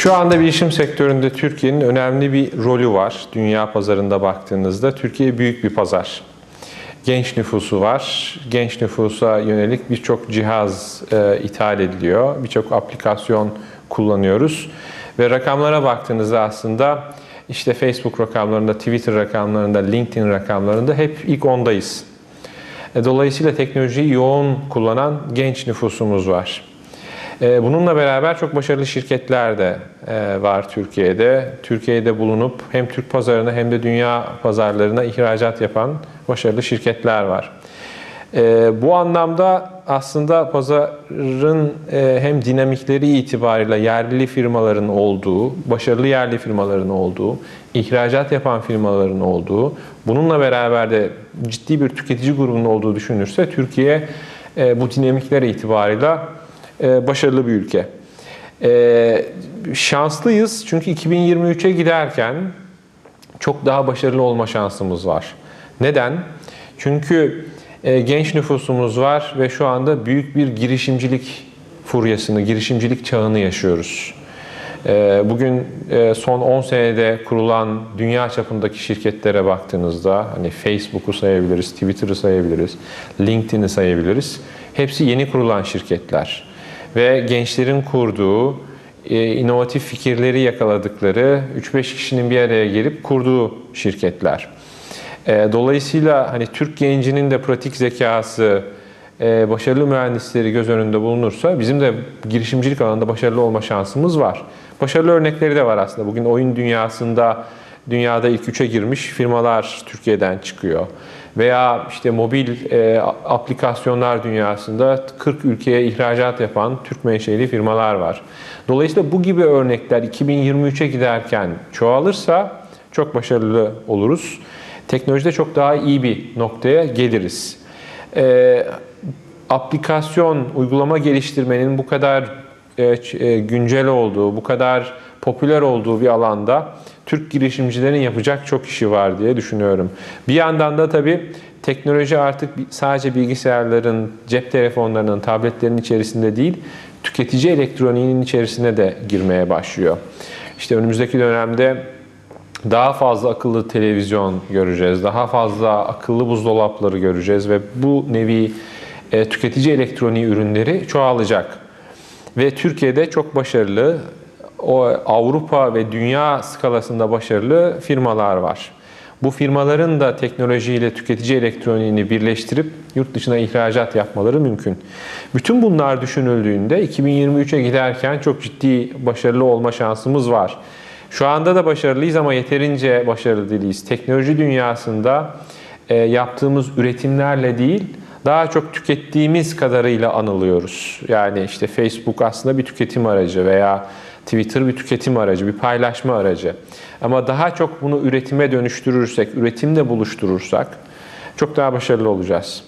Şu anda bilişim sektöründe Türkiye'nin önemli bir rolü var. Dünya pazarında baktığınızda Türkiye büyük bir pazar. Genç nüfusu var. Genç nüfusa yönelik birçok cihaz e, ithal ediliyor. Birçok aplikasyon kullanıyoruz. Ve rakamlara baktığınızda aslında işte Facebook rakamlarında, Twitter rakamlarında, LinkedIn rakamlarında hep ilk ondayız. E, Dolayısıyla teknolojiyi yoğun kullanan genç nüfusumuz var. E, Bununla beraber çok başarılı şirketler de e, var Türkiye'de. Türkiye'de bulunup hem Türk pazarına hem de dünya pazarlarına ihracat yapan başarılı şirketler var. E, Bu anlamda aslında pazarın e, hem dinamikleri itibariyle yerli firmaların olduğu, başarılı yerli firmaların olduğu, ihracat yapan firmaların olduğu, bununla beraber de ciddi bir tüketici grubunun olduğu düşünülürse Türkiye e, bu dinamikler itibarıyla e, başarılı bir ülke. E, şanslıyız çünkü 2023'e giderken çok daha başarılı olma şansımız var. Neden? Çünkü genç nüfusumuz var ve şu anda büyük bir girişimcilik furyasını, girişimcilik çağını yaşıyoruz. E, bugün e, son 10 senede kurulan dünya çapındaki şirketlere baktığınızda hani Facebook'u sayabiliriz, Twitter'ı sayabiliriz, LinkedIn'i sayabiliriz. Hepsi yeni kurulan şirketler ve gençlerin kurduğu, e, inovatif fikirleri yakaladıkları 3-5 kişinin bir araya gelip kurduğu şirketler. E, Dolayısıyla hani Türk gencinin de pratik zekası, e, başarılı mühendisleri göz önünde bulunursa bizim de girişimcilik alanında başarılı olma şansımız var. Başarılı örnekleri de var aslında. Bugün oyun dünyasında dünyada ilk üçe girmiş firmalar Türkiye'den çıkıyor. Veya işte mobil e, aplikasyonlar dünyasında 40 ülkeye ihracat yapan Türk menşeli firmalar var. Dolayısıyla bu gibi örnekler 2023'e giderken çoğalırsa çok başarılı oluruz. Teknolojide çok daha iyi bir noktaya geliriz. E, aplikasyon, uygulama geliştirmenin bu kadar e, e, güncel olduğu, bu kadar popüler olduğu bir alanda Türk girişimcilerin yapacak çok işi var diye düşünüyorum. Bir yandan da tabii teknoloji artık sadece bilgisayarların, cep telefonlarının, tabletlerin içerisinde değil, tüketici elektroniğinin içerisine de girmeye başlıyor. İşte önümüzdeki dönemde daha fazla akıllı televizyon göreceğiz, daha fazla akıllı buzdolapları göreceğiz ve bu nevi e, tüketici elektroniği ürünleri çoğalacak. Ve Türkiye'de çok başarılı, o Avrupa ve dünya skalasında başarılı firmalar var. Bu firmaların da teknolojiyle tüketici elektroniğini birleştirip yurt dışına ihracat yapmaları mümkün. Bütün bunlar düşünüldüğünde 2023'e giderken çok ciddi başarılı olma şansımız var. Şu anda da başarılıyız ama yeterince başarılı değiliz. Teknoloji dünyasında e, yaptığımız üretimlerle değil, daha çok tükettiğimiz kadarıyla anılıyoruz. Yani işte Facebook aslında bir tüketim aracı veya Twitter bir tüketim aracı, bir paylaşma aracı. Ama daha çok bunu üretime dönüştürürsek, üretimle buluşturursak çok daha başarılı olacağız.